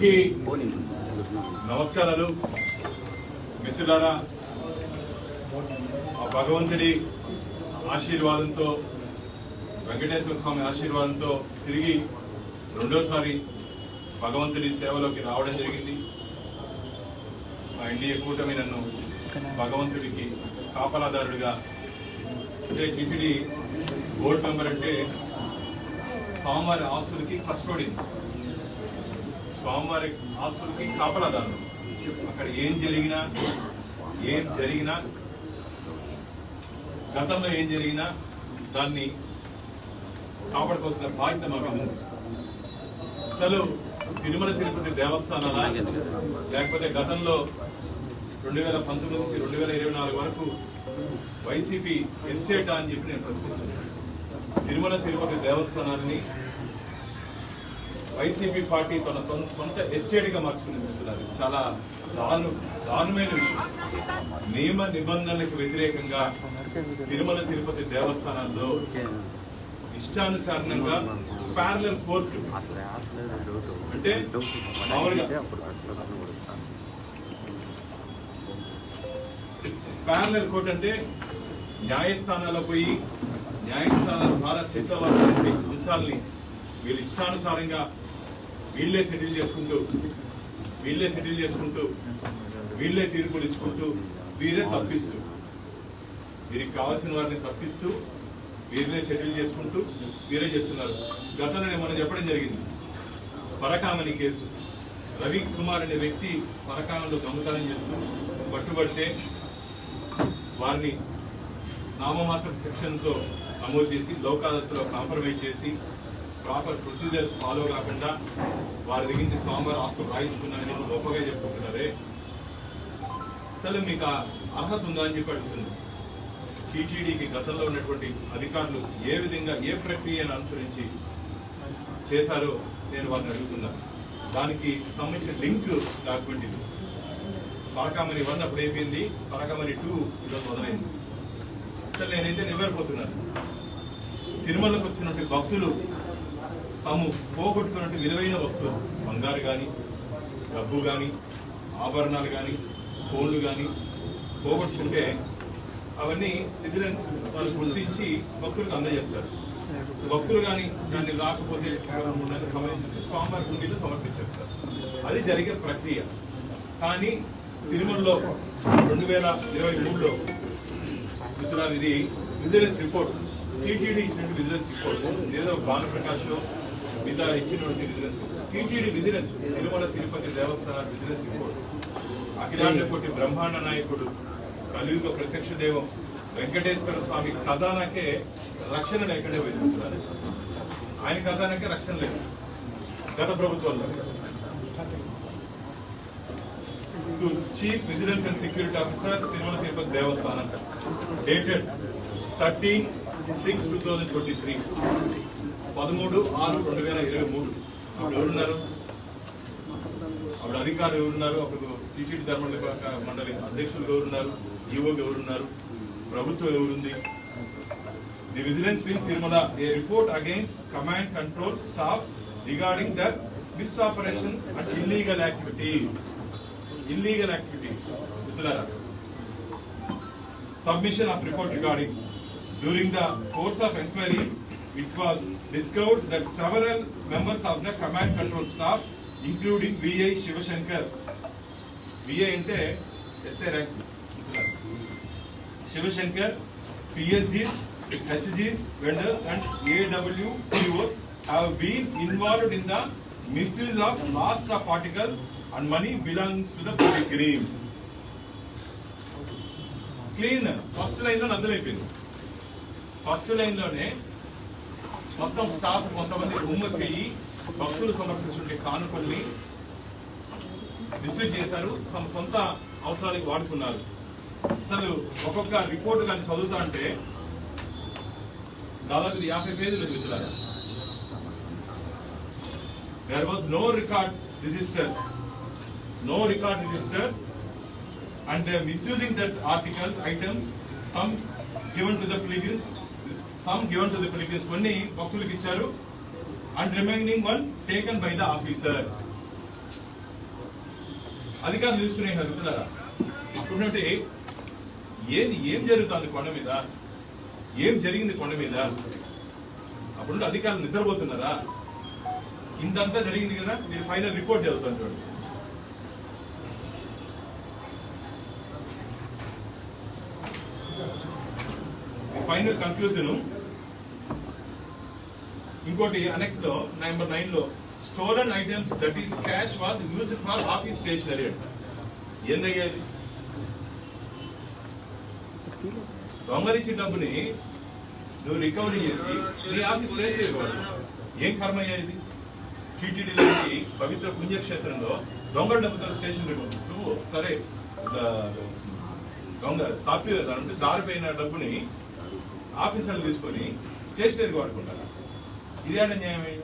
అందరికీ నమస్కారాలు. మిత్రులారా ఆ భగవంతుడి ఆశీర్వాదంతో వెంకటేశ్వర స్వామి ఆశీర్వాదంతో తిరిగి రెండోసారి భగవంతుడి సేవలోకి రావడం జరిగింది. మా ఎన్డీఏ కూటమి నన్ను భగవంతుడికి కాపలాదారుడిగా అంటే టిటిడి బోర్డు మెంబర్ అంటే స్వామివారి ఆస్తులకి కస్టోడియన్ స్వామివారి ఆస్తులకి కాపలాదారు అక్కడ ఏం జరిగినా ఏం జరిగినా గతంలో ఏం జరిగినా దాన్ని కాపాడుకోవాల్సిన బాధ్యత మాకు అసలు తిరుమల తిరుపతి దేవస్థానాల లేకపోతే గతంలో రెండు వేల పంతొమ్మిది నుంచి రెండు వేల ఇరవై నాలుగు వరకు వైసీపీ ఎస్టేటా అని చెప్పి నేను ప్రశ్నిస్తున్నాను. తిరుమల తిరుపతి దేవస్థానాన్ని వైసీపీ పార్టీ తన సొంత ఎస్టేట్గా మార్చుకుని వెళ్తున్నారు చాలా దారు దారుణమైన విషయం. నియమ నిబంధనలకు వ్యతిరేకంగా తిరుమల తిరుపతి దేవస్థానాల్లో ఇష్టానుసారంగా ప్యారలల్ కోర్టు అంటే మామూలుగా ప్యారలల్ కోర్టు అంటే న్యాయస్థానాల్లో పోయి న్యాయస్థానాల ద్వారా సిద్ధవలసిన అంశాలని వీళ్ళు ఇష్టానుసారంగా వీళ్ళే సెటిల్ చేసుకుంటూ వీళ్ళే సెటిల్ చేసుకుంటూ వీళ్ళే తీర్పులు ఇచ్చుకుంటూ వీరే తప్పిస్తూ వీరికి కావాల్సిన వారిని తప్పిస్తూ వీరినే సెటిల్ చేసుకుంటూ వీరే చేస్తున్నారు. గతంలో మనం చెప్పడం జరిగింది. పరకామణి కేసు. రవి కుమార్ అనే వ్యక్తి పరకామలో దొంగతనం చేస్తూ పట్టుబడితే వారిని నామమాత్ర శిక్షణతో నమోదు చేసి లోకాదత్తులో కాంప్రమైజ్ చేసి ప్రాపర్ ప్రొసీజర్ ఫాలో కాకుండా వారి దగ్గర నుంచి స్వామివారు ఆస్తులు రాయించుకున్నారని గొప్పగా చెప్పుకుంటున్నారే అసలు మీకు అర్హత ఉందా అని చెప్పి అడుగుతుంది. టీటీడీకి గతంలో ఉన్నటువంటి అధికారులు ఏ విధంగా ఏ ప్రక్రియను అనుసరించి చేశారో నేను వారిని అడుగుతున్నాను దానికి సంబంధించిన లింక్ డాక్యుమెంట్ ఇది పరకామణి వన్ అప్పుడు అయిపోయింది పరకామణి టూ ఈరోజు మొదలైంది. అసలు నేనైతే నివ్వరిపోతున్నాను. తిరుమలకు వచ్చినటువంటి భక్తులు తాము పోగొట్టుకున్నట్టు విలువైన వస్తువులు బంగారు కానీ డబ్బు కానీ ఆభరణాలు కానీ ఫోన్లు కానీ పోగొట్టుకుంటే అవన్నీ విజిలెన్స్ వాళ్ళు గుర్తించి భక్తులకు అందజేస్తారు. భక్తులు కానీ దాన్ని రాకపోతే దానికి సంబంధించి స్వామివారి హుండీలో సమర్పించేస్తారు. అది జరిగే ప్రక్రియ. కానీ తిరుమలలో రెండు వేల ఇరవై మూడులో మిత్రులారా ఇది విజిలెన్స్ రిపోర్ట్ టీటీడీ ఇచ్చినట్టు విజిలెన్స్ రిపోర్ట్ ఏదో భానుప్రకాష్లో మిగతా ఇచ్చినటువంటి business TTD business Tirumala Tirupati Devasthana business report అఖిలాండ కోటి బ్రహ్మాండ నాయకుడు కలియుగ ప్రత్యక్ష దేవం వెంకటేశ్వర స్వామి ఖజానాకే రక్షణ లేకుండా వెళ్తున్నారు. ఆయన ఖజానాకే రక్షణ లేదు. గత ప్రభుత్వంలో. Chief vigilance and security officer Tirumala Tirupati Devasthanam. Dated. Thirteen six two thousand twenty three పదమూడు ఆరు రెండు వేల ఇరవై మూడు. అప్పుడు ఎవరున్నారు? అప్పుడు అధికారులు ఎవరున్నారు? అప్పుడు టీటీడీ ధర్మ మండలి అధ్యక్షులు ఎవరున్నారు? ఈఓ ఎవరున్నారు? ప్రభుత్వం ఎవరుంది? The vigilance wing Tirumala a report against command control staff regarding the mis operation and illegal activities illegal activities మిత్రులారా submission of report regarding during the course of enquiry it was discovered that several members of the command control staff including VI Shivashankar VI అంటే SI rank Shivashankar PSGs, HGs, vendors and AWPOs have been involved in the misuse of lost of articles and money belongs to the pilgrims. Clean first లైన్లో అర్థమైపోయింది first లైన్లోనే మొత్తం staff కొంతమంది room పోయి భక్తులు సమర్పించే కానుకల్ని receive చేశారు. తమ సొంత అవసరానికి వాడుతున్నారు అసలు ఒక్కొక్క రిపోర్ట్ కానీ చదువుతా అంటే దాదాపు యాభై పేజీలు చూస్తున్నారు there was no record registers no record registers and misusing that articles items some given to the please some given to the pilgrims కొన్ని భక్తులకు ఇచ్చారు. And remaining one taken by the officer అధికారులు తీసుకునే అడుగుతున్నారా అప్పుడుంటే ఏది ఏం జరుగుతుంది కొండ మీద? ఏం జరిగింది కొండ మీద? అప్పుడు అధికారులు నిద్రపోతున్నారా? ఇంతంతా జరిగింది కదా? మీరు ఫైనల్ రిపోర్ట్ చదువుతాను చూడండి. ఫైనల్ కన్క్లూజన్ ఇంకోటి అనెక్స్లో నెంబర్ నైన్లో stolen items that is cash was use for office stationery అంట ఏందయ్యా దొంగలిచ్చిన డబ్బుని నువ్వు రికవరీ చేసి నీ ఆఫీస్ స్టేషనరీ ఏం కర్మ అయ్యేది టీటీడీ లాంటి పవిత్ర పుణ్యక్షేత్రంలో దొంగల డబ్బుతో స్టేషన్ నువ్వు సరే దొంగ తప్పి అంటే దారిపోయిన డబ్బుని ఆఫీసర్లు తీసుకొని స్టేషనరీకి వాడుకుంటారా? ఇదేనా న్యాయమే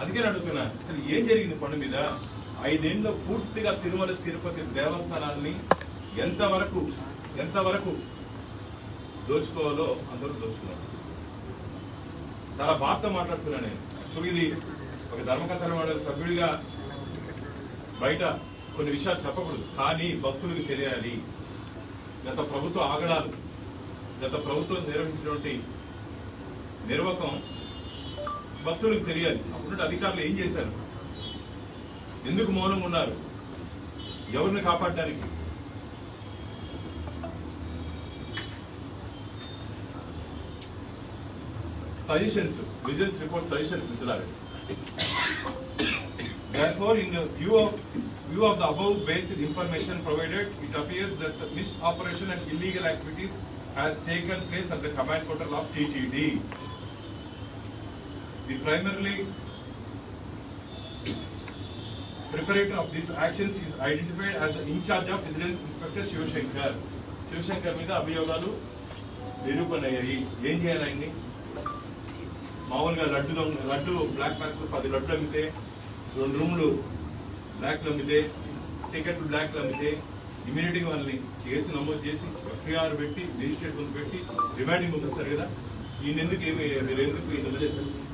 అందుకే అడుగుతున్నా అసలు ఏం జరిగింది పండు మీద? ఐదేళ్ళలో పూర్తిగా తిరుమల తిరుపతి దేవస్థానాన్ని ఎంతవరకు ఎంతవరకు దోచుకోవాలో అందరూ దోచుకున్నారు. చాలా బాధతో మాట్లాడుతున్నా నేను. యాక్చువల్గా ఇది ఒక ధర్మకథల మండలి సభ్యుడిగా బయట కొన్ని విషయాలు చెప్పకూడదు. కానీ భక్తులకు తెలియాలి. గత ప్రభుత్వ ఆగడాలు గత ప్రభుత్వం నిర్వహించినటువంటి నిర్వాహకం భక్తులకు తెలియాలి. అప్పుడు అధికారులు ఏం చేశారు? ఎందుకు మౌనంగా ఉన్నారు? ఎవరిని కాపాడడానికి? Suggestions vigilance report suggestions మిత్రులారెడ్డి in view of view of the above basic information provided it appears that mis operation and illegal activities has taken place at the command portal of TTD. The primarily preparator of these actions is identified as the in charge of Vigilance Inspector Shivashankar. Shivashankar మీద అభియోగాలు నిరూపణ అయ్యాయి ఏం చేయాలి ఆయన్ని మామూలుగా laddu laddu black market పది లడ్డులు అమ్మితే రెండు రూమ్లు బ్లాక్లు అమ్మితే టికెట్లు బ్లాక్లు అమ్మితే ఇమీడియట్గా వాళ్ళని కేసు నమోదు చేసి ఎఫ్ఐఆర్ పెట్టి రిజిస్ట్రేట్ ముందు పెట్టి రిమాండింగ్ పంపిస్తారు కదా. ఈయన ఎందుకు ఏమి మీరు ఎందుకు ఈయన వదిలేశారు